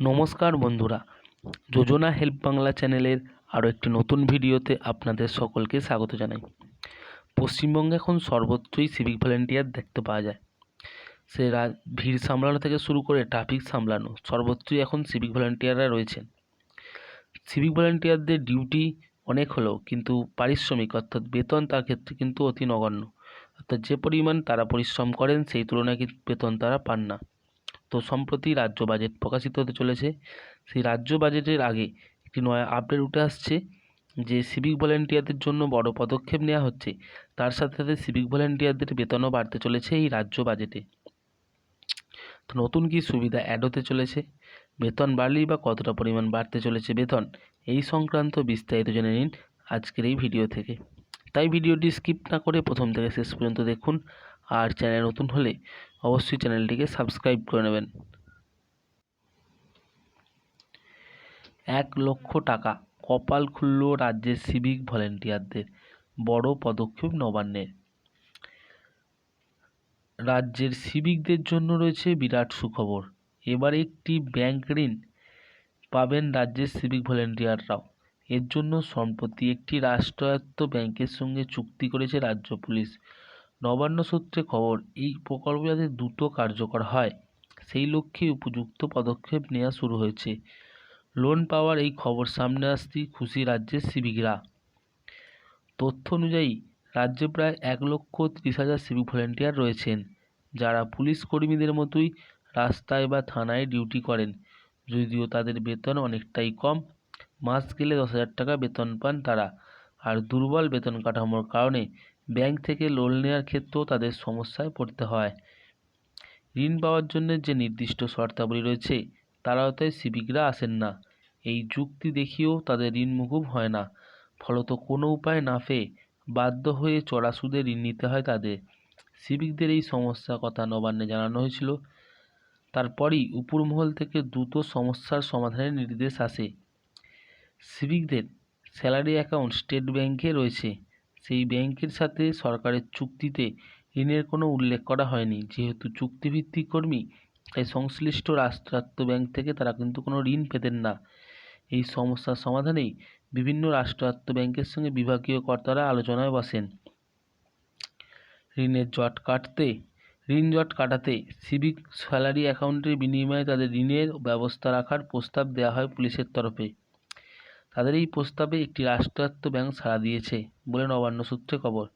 নমস্কার বন্ধুরা। যোজনা হেল্প বাংলা চ্যানেলের আরও একটি নতুন ভিডিওতে আপনাদের সকলকে স্বাগত জানাই। পশ্চিমবঙ্গে এখন সর্বত্রই সিভিক ভলেন্টিয়ার দেখতে পাওয়া যায়। সে ভিড় সামলানো থেকে শুরু করে ট্রাফিক সামলানো সর্বত্রই এখন সিভিক ভলেন্টিয়াররা রয়েছেন। সিভিক ভলেন্টিয়ারদের ডিউটি অনেক হলেও কিন্তু পারিশ্রমিক অর্থাৎ বেতন তার ক্ষেত্রে কিন্তু অতি নগণ্য। অর্থাৎ যে পরিমাণ তারা পরিশ্রম করেন সেই তুলনায় কিন্তু বেতন তারা পান না। তো সম্প্রতি রাজ্য বাজেট প্রকাশিত হতে চলেছে। সেই রাজ্য বাজেটের আগে একটি নয়া আপডেট উঠে আসছে, যে সিভিক ভলেন্টিয়ারদের জন্য বড় পদক্ষেপ নেওয়া হচ্ছে। তার সাথে সাথে সিভিক ভলেন্টিয়ারদের বেতনও বাড়তে চলেছে এই রাজ্য বাজেটে তো নতুন কি সুবিধা অ্যাড হতে চলেছে? বেতন বাড়লেই বা কতটা পরিমাণ বাড়তে চলেছে বেতন? এই সংক্রান্ত বিস্তারিত জেনে নিন আজকের এই ভিডিও থেকে। তাই ভিডিওটি স্কিপ না করে প্রথম থেকে শেষ পর্যন্ত দেখুন। আর চ্যানেল নতুন হলে অবশ্যই চ্যানেলটিকে সাবস্ক্রাইব করে নেবেন। এক লক্ষ টাকা কপাল খুলল রাজ্যের সিভিক ভলেন্টিয়ারদের। বড় পদক্ষেপ নবান্নের। রাজ্যের সিভিকদের জন্য রয়েছে বিরাট সুখবর। এবার একটি ব্যাংক ঋণ পাবেন রাজ্যের সিভিক ভলেন্টিয়াররাও। এর জন্য সম্প্রতি একটি রাষ্ট্রায়ত্ত ব্যাংকের সঙ্গে চুক্তি করেছে রাজ্য পুলিশ। নবান্ন সূত্রে খবর, এই প্রকল্প যাতে দ্রুত কার্যকর হয়, সেই লক্ষ্যে উপযুক্ত পদক্ষেপ নেওয়া শুরু হয়েছে। লোন পাওয়ার এই খবর সামনে আসতেই খুশি রাজ্যের সিভিকরা। তথ্য অনুযায়ী, রাজ্যে প্রায় এক লক্ষ তিরিশ হাজার সিভিক ভলেন্টিয়ার রয়েছেন, যারা পুলিশ কর্মীদের মতোই রাস্তায় বা থানায় ডিউটি করেন, যদিও তাদের বেতন অনেকটাই কম। মাস গেলে দশ হাজার টাকা বেতন পান তারা, আর দুর্বল বেতন কাঠামোর কারণে ব্যাংক থেকে লোন নেওয়ার ক্ষেত্রেও তাদের সমস্যায় পড়তে হয়। ঋণ পাওয়ার জন্য যে নির্দিষ্ট শর্তাবলী রয়েছে তার আওতায় সিভিকরা আসেন না। এই যুক্তি দেখিয়েও তাদের ঋণ মুকুব হয় না। ফলত কোনো উপায় না পেয়ে বাধ্য হয়ে চড়া সুদে ঋণ নিতে হয় তাদের। সিভিকদের এই সমস্যার কথা নবান্নে জানানো হয়েছিল। তারপরই উপরমহল থেকে দ্রুত সমস্যার সমাধানের নির্দেশ আসে। সিভিকদের স্যালারি অ্যাকাউন্ট স্টেট ব্যাংকে রয়েছে। সেই ব্যাংকের সাথে সরকারের চুক্তিতে ঋণের কোনো উল্লেখ করা হয়নি। যেহেতু চুক্তিভিত্তিক কর্মী, তাই সংশ্লিষ্ট রাষ্ট্রায়ত্ত ব্যাংক থেকে তারা কিন্তু কোনো ঋণ পেতেন না। এই সমস্যার সমাধানেই বিভিন্ন রাষ্ট্রায়ত্ত ব্যাংকের সঙ্গে বিভাগীয় কর্তারা আলোচনায় বসেন। ঋণের জট কাটতে, ঋণ জট কাটাতে সিভিক স্যালারি অ্যাকাউন্টের বিনিময়ে তাদের ঋণের ব্যবস্থা রাখার প্রস্তাব দেওয়া হয় পুলিশের তরফে। তাদের এই প্রস্তাবে একটি রাষ্ট্রায়ত্ত ব্যাংক সাড়া দিয়েছে বলে নবান্ন সূত্রে খবর।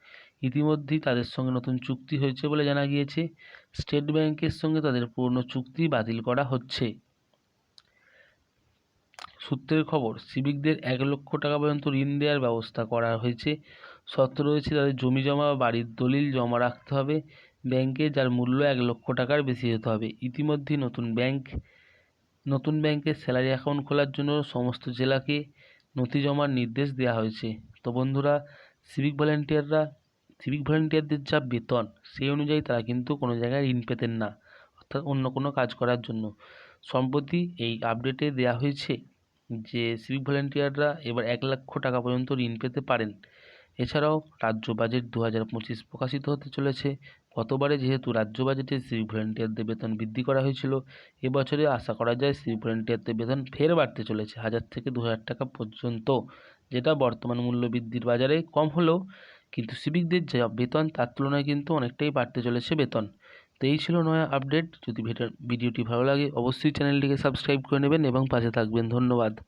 ইতিমধ্যেই তাদের সঙ্গে নতুন চুক্তি হয়েছে বলে জানা গিয়েছে। স্টেট ব্যাংকের সঙ্গে তাদের পুরনো চুক্তি বাতিল করা হচ্ছে। সূত্রের খবর, সিভিকদের এক লক্ষ টাকা পর্যন্ত ঋণ দেওয়ার ব্যবস্থা করা হয়েছে। শর্ত রয়েছে তাদের জমি জমা বা বাড়ির দলিল জমা রাখতে হবে। ব্যাংকে যার মূল্য এক লক্ষ টাকার বেশি হতে হবে। ইতিমধ্যেই নতুন ব্যাংক নতুন ব্যাংকে স্যালারি অ্যাকাউন্ট খোলার জন্য সমস্ত জেলাকে নথি জমার নির্দেশ দেওয়া হয়েছে। তো বন্ধুরা সিভিক ভলেন্টিয়াররা সিভিক ভলেন্টিয়ারদের যা বেতন, সেই অনুযায়ী তারা কিন্তু কোনো জায়গায় ঋণ পেতেন না, অর্থাৎ অন্য কোনো কাজ করার জন্য। সম্প্রতি এই আপডেটে দেওয়া হয়েছে যে সিভিক ভলেন্টিয়াররা এবার এক লক্ষ টাকা পর্যন্ত ঋণ পেতে পারেন। এছাড়াও রাজ্য বাজেট দু হাজার পঁচিশ প্রকাশিত হতে চলেছে। গতবারে যেহেতু রাজ্য বাজেটে সিভিক ভলেন্টিয়ারদের বেতন বৃদ্ধি করা হয়েছিল, এবছরে আশা করা যায় সিভিক ভলেন্টিয়ারদের বেতন ফের বাড়তে চলেছে, হাজার থেকে দু হাজার টাকা পর্যন্ত, যেটা বর্তমান মূল্য বৃদ্ধির বাজারে কম হলেও, কিন্তু সিভিকদের যা বেতন তার তুলনায় কিন্তু অনেকটাই বাড়তে চলেছে বেতন। তো এই ছিল নয়া আপডেট, যদি ভিডিও- ভিডিওটি ভালো লাগে অবশ্যই চ্যানেলটিকে সাবস্ক্রাইব করে নেবেন এবং পাশে থাকবেন। ধন্যবাদ।